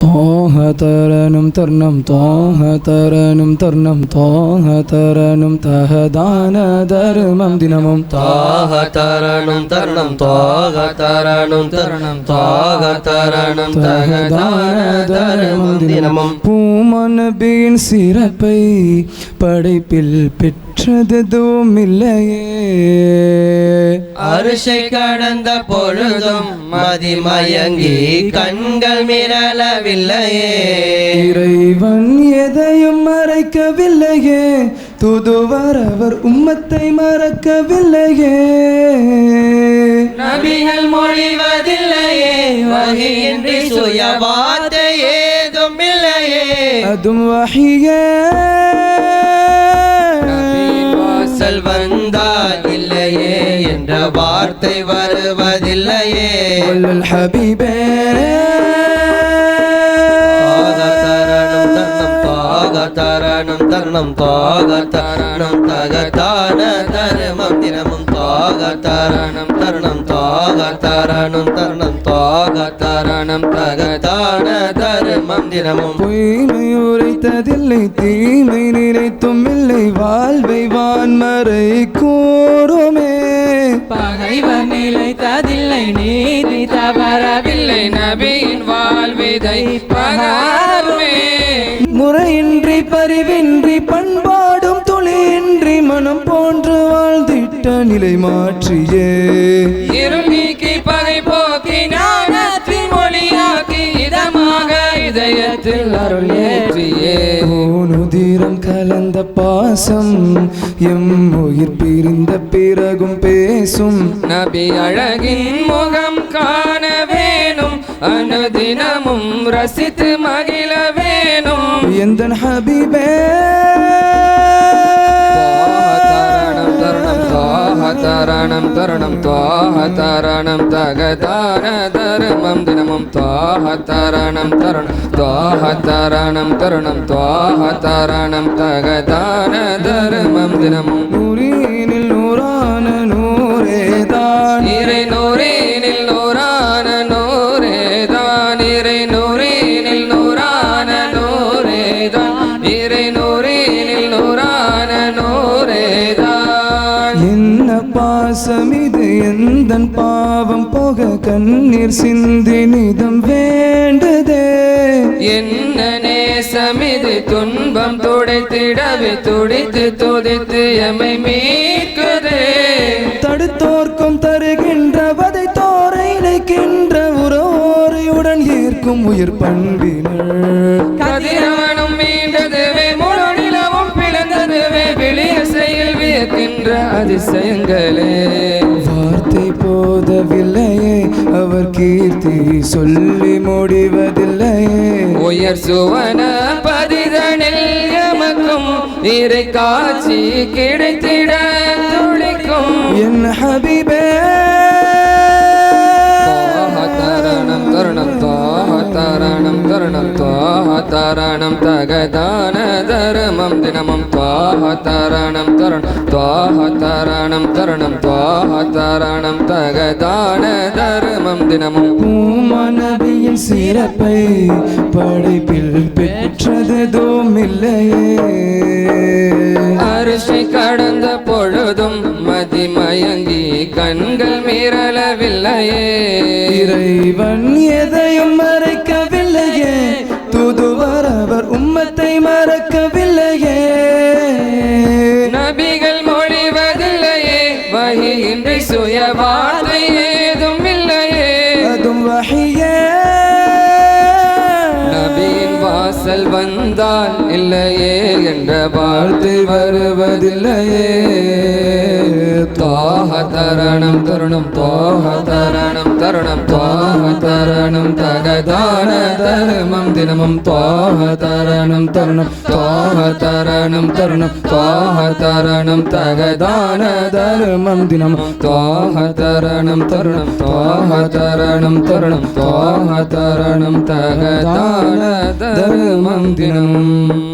தோஹதரனும் தர்ணம் தோஹதரனும் தர்ணம் தோஹதரனும் தஹதான தர்மம் தினமும். தாஹதரனும் தர்ணம் தோஹதரனும் தர்ணம் தாஹதரனும் தஹதான தர்மம் தினமும். பூமன் நபியின் சிறப்பை படைப்பில் பெற்று பெற்றதும் இல்லையே அரிசை கடந்த பொழுதும் மதிமயங்கி கண்கள் மிரளவில்லையே. இறைவன் எதையும் மறைக்கவில்லையே. துதுவர் அவர் உம்மத்தை மறக்கவில்லையே. நபிகள் மொழிவதில்லையே. வகையின்றி சுய வார்த்தை ஏதும் இல்லையே நபியின் வாசல் வந்தால் இல்லையே என்ற வார்த்தை வருவதில்லையே. வல்லல் ஹபீபே. தரணும் தர்ணம் தாக தரணும் தகதான தருமம் தினமும் தாக தரணம் தருணம் தாக தரணும் தருணம் தாக தரணம் தகதான தருமம் தினமும். பொய்மை உரைத்ததில்லை தீமை நினைத்தும் இல்லை வாழ்வை வான்மறை கூறுமே. பகைவர் நிலைத்ததில்லை நீதி தவறவில்லை நபியின் வாழ்விதை பகாருமே. முறையின்றி பரிவின்றி பண்பாடும் தொழின்றி மனம் போன்று வாழ்ந்திட்ட நிலை மாற்றியே. இருள் நீக்கி பகை போக்கி ஞானத்தின் மொழியாக்கி இதமாக இதயத்தில் அருள் ஏற்றியே. ஓனுதிரம் கலந்த பாசம் எம் உயிர் பிரிந்த பிறகும் பேசும். நபி அழகின் முகம் காண வேணும். அனுதினமும் ரசித்து மகிழ வேணும். எந்த ஹபீபே? தரணம் தரணம் துவாஹ தரணம் தகதான தர்மம் தினமும். துவாஹ தரணம் தருணம் துவாஹ தரணம் தருணம் துவாஹ தரணம் தகதான தர்மம் தினமும். நூறேனில் நூறான நூறேதான். என்ன பாசம் இது எந்தன் பாவம் போக கண்ணீர் சிந்தி நிதம் வேண்டுதே. என்ன நேசமிது துன்பம் துடைத்திடவே துடித்து துடித்து எமை மீட்குதே. தடுத்தோர்க்கும் தருகின்ற வதை தோரை இணைக்கின்ற உறவோரையுடன் ஏற்கும் உயிர் பண்பினர் போதவில்லையே. அவர் கீர்த்தி சொல்லி முடிவதில்லையே. உயர் சுவன பதிதனில் எமக்கும் இறை காட்சி கிடைத்திட துளிக்கும். என் ஹபீபே. தரணம் தருணம் தாஹ தரணம் தருணம் தாஹ தரணம் தகதான தர்மம் தினமும் தாஹ தரணம் தருணம். தாஹ தரணம் தருணம் தாஹ தரணம் தகதான தர்மம் தினமும். பூமநபியின் சிறப்பை படைப்பில் பெற்றதும் இல்லையே அரிசி கடந்த பொழுதும் மதிமயங்கி கண்கள் மீறலவில்லையே. இறைவன் எதையும் மறைக்கவில்லையே. தூதுவர் அவர் உம்மத்தை மறக்கவில்லையே நபியின் வாசல் வந்தால் இல்லையே என்ற வார்த்தை வருவதில்லையே. தர்மம் தினமும் தாஹ தரணம் தருணம் தாஹ தரணம் தருணம் தாஹ தரணம் தகதான தர்மம் தினம். தாஹ தரணம் தருணம் தாஹ தரணம் தருணம் தாஹ தரணம் தகதான தர்மம் தினம்.